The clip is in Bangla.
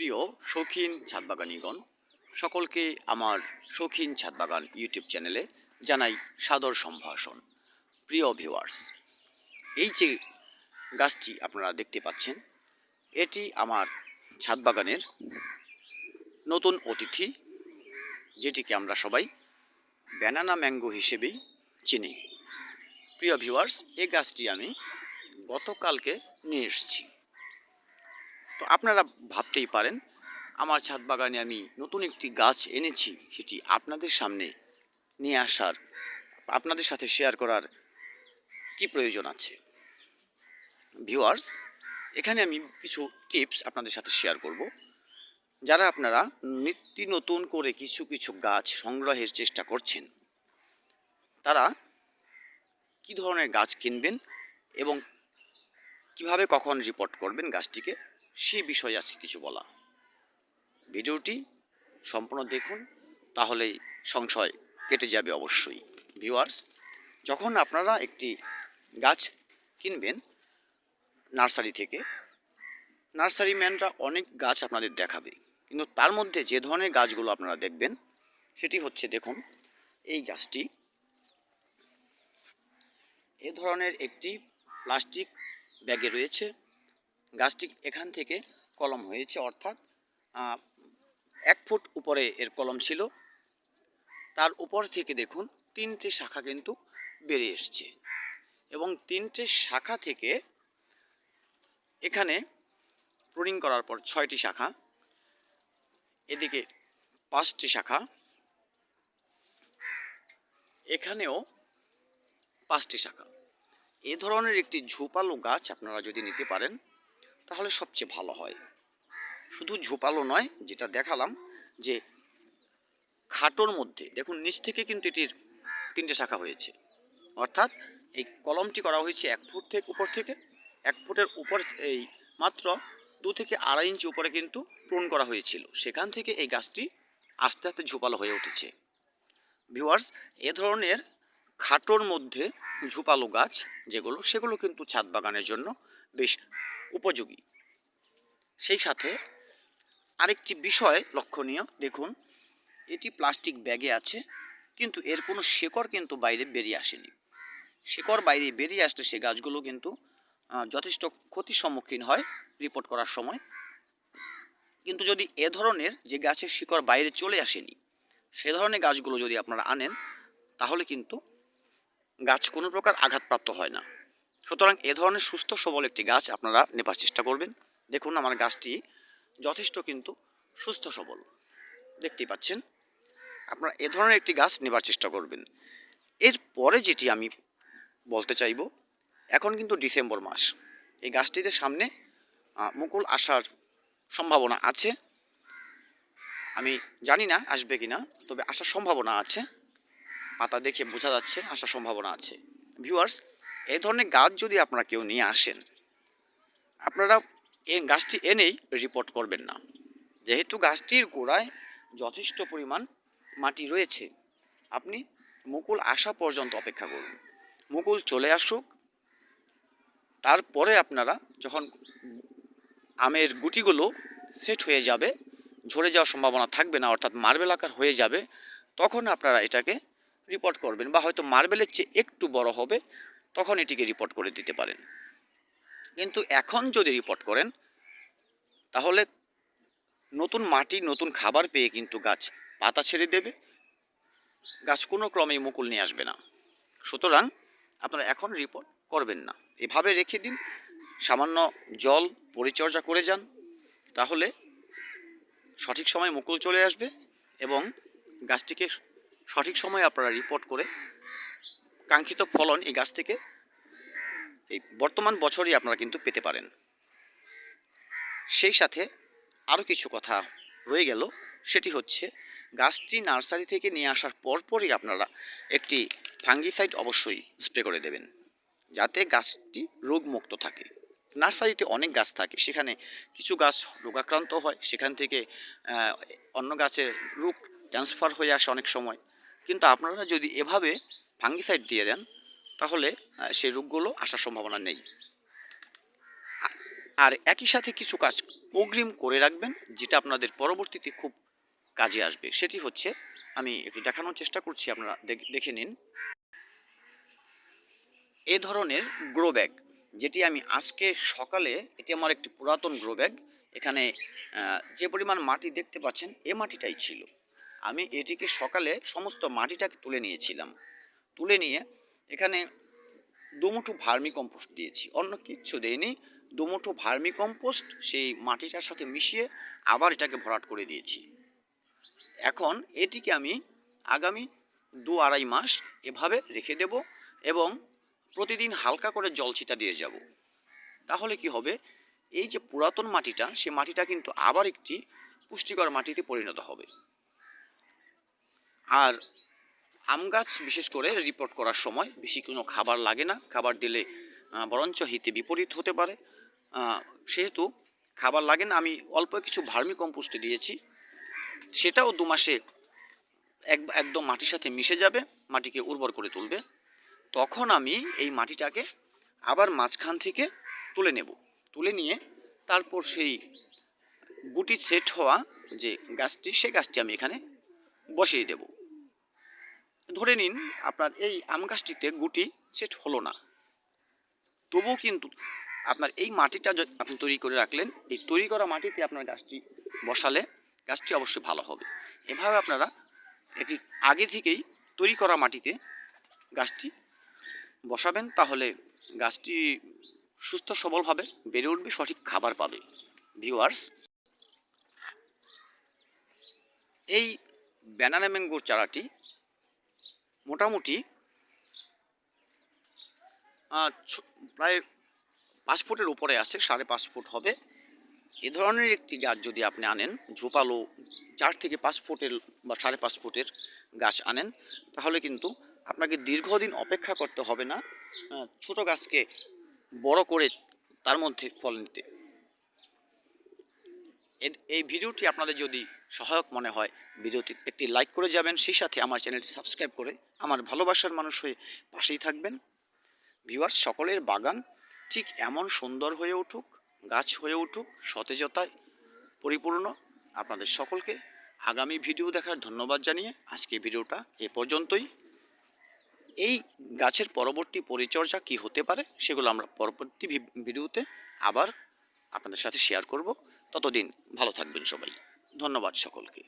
প্রিয় শৌখিন ছাদবাগানিগণ, সকলকে আমার শৌখিন ছাদবাগান ইউটিউব চ্যানেলে জানাই সাদর সম্ভাষণ। প্রিয় ভিউয়ার্স এই যে গাছটি আপনারা দেখতে পাচ্ছেন, এটি আমার ছাদবাগানের নতুন অতিথি, যেটিকে আমরা সবাই ব্যানানা ম্যাঙ্গো হিসেবেই চিনি। প্রিয় ভিউয়ার্স এই গাছটি আমি গতকালকে নিয়ে এসেছি। তো আপনারা ভাবতেই পারেন, আমার ছাদ বাগানে আমি নতুন একটি গাছ এনেছি, সেটি আপনাদের সামনে নিয়ে আসার, আপনাদের সাথে শেয়ার করার কি প্রয়োজন আছে? ভিউয়ার্স এখানে আমি কিছু টিপস আপনাদের সাথে শেয়ার করব, যারা আপনারা নিত্য নতুন করে কিছু কিছু গাছ সংগ্রহের চেষ্টা করছেন, তারা কি ধরনের গাছ কিনবেন এবং কীভাবে কখন রিপোর্ট করবেন গাছটিকে? সেই বিষয়ে আজকে কিছু বলা। ভিডিওটি সম্পূর্ণ দেখুন, তাহলেই সংশয় কেটে যাবে অবশ্যই। ভিউয়ার্স, যখন আপনারা একটি গাছ কিনবেন নার্সারি থেকে, নার্সারি ম্যানরা অনেক গাছ আপনাদের দেখাবে। কিন্তু তার মধ্যে যে ধরনের গাছগুলো আপনারা দেখবেন, সেটি হচ্ছে দেখুন, এই গাছটি। এ ধরনের একটি প্লাস্টিক ব্যাগে রয়েছে। গাছটি এখান থেকে কলম হয়েছে, অর্থাৎ এক ফুট উপরে এর কলম ছিল। তার উপর থেকে দেখুন, তিনটে শাখা কিন্তু বেরিয়ে এসছে। এবং তিনটে শাখা থেকে এখানে প্রুনিং করার পর ছয়টি শাখা, এদিকে পাঁচটি শাখা, এখানেও পাঁচটি শাখা। এ ধরনের একটি ঝোপালো গাছ আপনারা যদি নিতে পারেন তাহলে সবচেয়ে ভালো হয়। শুধু ঝোপালো নয়, যেটা দেখালাম, যে খাটোর মধ্যে, দেখুন নিচ থেকে কিন্তু এটির তিনটে শাখা হয়েছে। অর্থাৎ এই কলমটি করা হয়েছে এক ফুট থেকে উপর থেকে, এক ফুটের উপর এই মাত্র দু থেকে আড়াই ইঞ্চি উপরে কিন্তু পূরণ করা হয়েছিল। সেখান থেকে এই গাছটি আস্তে আস্তে ঝোপালো হয়ে উঠেছে। ভিউয়ার্স, এ ধরনের খাটোর মধ্যে ঝোপালো গাছ যেগুলো, সেগুলো কিন্তু ছাদ বাগানের জন্য বেশ উপযোগী। সেই সাথে আরেকটি বিষয় লক্ষণীয়, দেখুন, এটি প্লাস্টিক ব্যাগে আছে, কিন্তু এর কোনো শেকড় কিন্তু বাইরে বেরিয়ে আসেনি। শেকড় বাইরে বেরিয়ে আসলে সে গাছগুলো কিন্তু যথেষ্ট ক্ষতির সম্মুখীন হয় রিপোর্ট করার সময়। কিন্তু যদি এ ধরনের যে গাছের শিকড় বাইরে চলে আসেনি, সে ধরনের গাছগুলো যদি আপনারা আনেন, তাহলে কিন্তু গাছ কোনো প্রকার আঘাতপ্রাপ্ত হয় না। সুতরাং এ ধরনের সুস্থ সবল একটি গাছ আপনারা নেবার চেষ্টা করবেন। দেখুন আমার গাছটি যথেষ্ট কিন্তু সুস্থ, সবল। দেখতেই পাচ্ছেন? আপনারা এ ধরনের একটি গাছ নেবার চেষ্টা করবেন। এরপরে যেটি আমি বলতে চাইব, এখন কিন্তু ডিসেম্বর মাস। এই গাছটিতে সামনে মুকুল আসার সম্ভাবনা আছে। আমি জানি না আসবে কিনা, তবে আসার সম্ভাবনা আছে। পাতা দেখে বোঝা যাচ্ছে আসার সম্ভাবনা আছে। ভিউয়ার্স এই ধরনের গাছ যদি আপনারা কেউ নিয়ে আসেন, আপনারা গাছটি এনেই রিপোর্ট করবেন না। যেহেতু গাছটির গোড়ায় যথেষ্ট পরিমাণ মাটি রয়েছে, আপনি মুকুল আসা পর্যন্ত অপেক্ষা করুন। মুকুল চলে আসুক, তারপরে আপনারা যখন আমের গুটিগুলো সেট হয়ে যাবে, ঝরে যাওয়ার সম্ভাবনা থাকবে না, অর্থাৎ মার্বেল আকার হয়ে যাবে, তখন আপনারা এটাকে রিপোর্ট করবেন বা হয়তো মার্বেলের চেয়ে একটু বড় হবে, তখন এটিকে রিপোর্ট করে দিতে পারেন। কিন্তু এখন যদি রিপোর্ট করেন, তাহলে নতুন মাটি, নতুন খাবার পেয়ে কিন্তু গাছ পাতা ছেড়ে দেবে। গাছ কোনো ক্রমেই মুকুল নিয়ে আসবে না। সুতরাং আপনারা এখন রিপোর্ট করবেন না। এভাবে রেখে দিন, সামান্য জল পরিচর্যা করে যান, তাহলে সঠিক সময় মুকুল চলে আসবে এবং গাছটিকে সঠিক সময়ে আপনারা রিপোর্ট করে কাঙ্ক্ষিত ফলন এই গাছ থেকে এই বর্তমান বছরই আপনারা কিন্তু পেতে পারেন। সেই সাথে আরও কিছু কথা রয়ে গেল, সেটি হচ্ছে গাছটি নার্সারি থেকে নিয়ে আসার পরপরই আপনারা একটি ফাঙ্গিসাইড অবশ্যই স্প্রে করে দেবেন, যাতে গাছটি রোগমুক্ত থাকে। নার্সারিতে অনেক গাছ থাকে, সেখানে কিছু গাছ রোগাক্রান্ত হয়, সেখান থেকে অন্য গাছে রোগ ট্রান্সফার হয়ে আসে অনেক সময়। কিন্তু আপনারা যদি এভাবে ফাঙ্গিসাইড দিয়ে দেন তাহলে সেই রোগগুলো আসার সম্ভাবনা নেই। আর একই সাথে কিছু কাজ অগ্রিম করে রাখবেন, যেটা আপনাদের পরবর্তীতে খুব কাজে আসবে। সেটি হচ্ছে, আমি একটু দেখানোর চেষ্টা করছি, আপনারা দেখ- নিন। এ ধরনের গ্রো ব্যাগ, যেটি আমি আজকে সকালে, এটি আমার একটি পুরাতন গ্রো ব্যাগ। এখানে যে পরিমাণ মাটি দেখতে পাচ্ছেন, এ মাটিটাই ছিল। আমি এটিকে সকালে সমস্ত মাটিটাকে তুলে নিয়েছিলাম। তুলে নিয়ে এখানে দুমুঠো ভার্মি কম্পোস্ট দিয়েছি। অন্য কিচ্ছু দেইনি। দুমুঠো ভার্মি কম্পোস্ট সেই মাটিটার সাথে মিশিয়ে আবার এটাকে ভরাট করে দিয়েছি। এখন এটিকে আমি আগামী দু আড়াই মাস এভাবে রেখে দেব এবং প্রতিদিন হালকা করে জল ছিটা দিয়ে যাব। তাহলে কি হবে? এই যে পুরাতন মাটিটা, সে মাটিটা কিন্তু আবার একটি পুষ্টিকর মাটিতে পরিণত হবে। আর আম গাছ বিশেষ করে রিপোর্ট করার সময় বেশি কোনো খাবার লাগে না। খাবার দিলে বরঞ্চ হিতে বিপরীত হতে পারে। সেহেতু খাবার লাগে না। আমি অল্প কিছু ভার্মি কম্পোস্ট দিয়েছি। সেটাও দু মাসে এক, একদম মাটির সাথে মিশে যাবে, মাটিকে উর্বর করে তুলবে। তখন আমি এই মাটিটাকে আবার মাঝখান থেকে তুলে নেব। তুলে নিয়ে তারপর সেই গুটি সেট হওয়া যে গাছটি, সে গাছটি আমি এখানে বসিয়ে দেব। ধরে নিন আপনার এই আম গাছটিতে গুটি সেট হলো না। তবুও কিন্তু আপনার এই মাটিটা আপনি তৈরি করে রাখলেন, এই তৈরি করা মাটিতে আপনার গাছটি বসালে গাছটি অবশ্যই ভালো হবে। এভাবে আপনারা এটি আগে থেকেই তৈরি করা মাটিতে গাছটি বসাবেন, তাহলে গাছটি সুস্থ সবলভাবে বেড়ে উঠবে, সঠিক খাবার পাবে। ভিউয়ার্স, এই ব্যানানা ম্যাঙ্গোর চারাটি মোটামুটি প্রায় পাঁচ ফুটের উপরে আছে, সাড়ে পাঁচ ফুট হবে। এ ধরনের একটি গাছ যদি আপনি আনেন, ঝোপালো চার থেকে পাঁচ ফুটের বা সাড়ে পাঁচ ফুটের গাছ আনেন, তাহলে কিন্তু আপনাকে দীর্ঘদিন অপেক্ষা করতে হবে না ছোট গাছকে বড় করে তার মধ্যে ফল নিতে। এই ভিডিওটি আপনাদের যদি সহায়ক মনে হয় ভিডিওটি একটি লাইক করে যাবেন, সেই সাথে আমার চ্যানেলটি সাবস্ক্রাইব করে আমার ভালোবাসার মানুষ হয়ে পাশেই থাকবেন। ভিউয়ার্স সকলের বাগান ঠিক এমন সুন্দর হয়ে উঠুক, গাছ হয়ে উঠুক সতেজতায় পরিপূর্ণ। আপনাদের সকলকে আগামী ভিডিও দেখার ধন্যবাদ জানিয়ে আজকে ভিডিওটা এ পর্যন্তই। এই গাছের পরবর্তী পরিচর্যা কি হতে পারে সেগুলো আমরা পরবর্তী ভিডিওতে আবার আপনাদের সাথে শেয়ার করব। ততদিন ভালো থাকবেন সবাই। ধন্যবাদ সকলকে।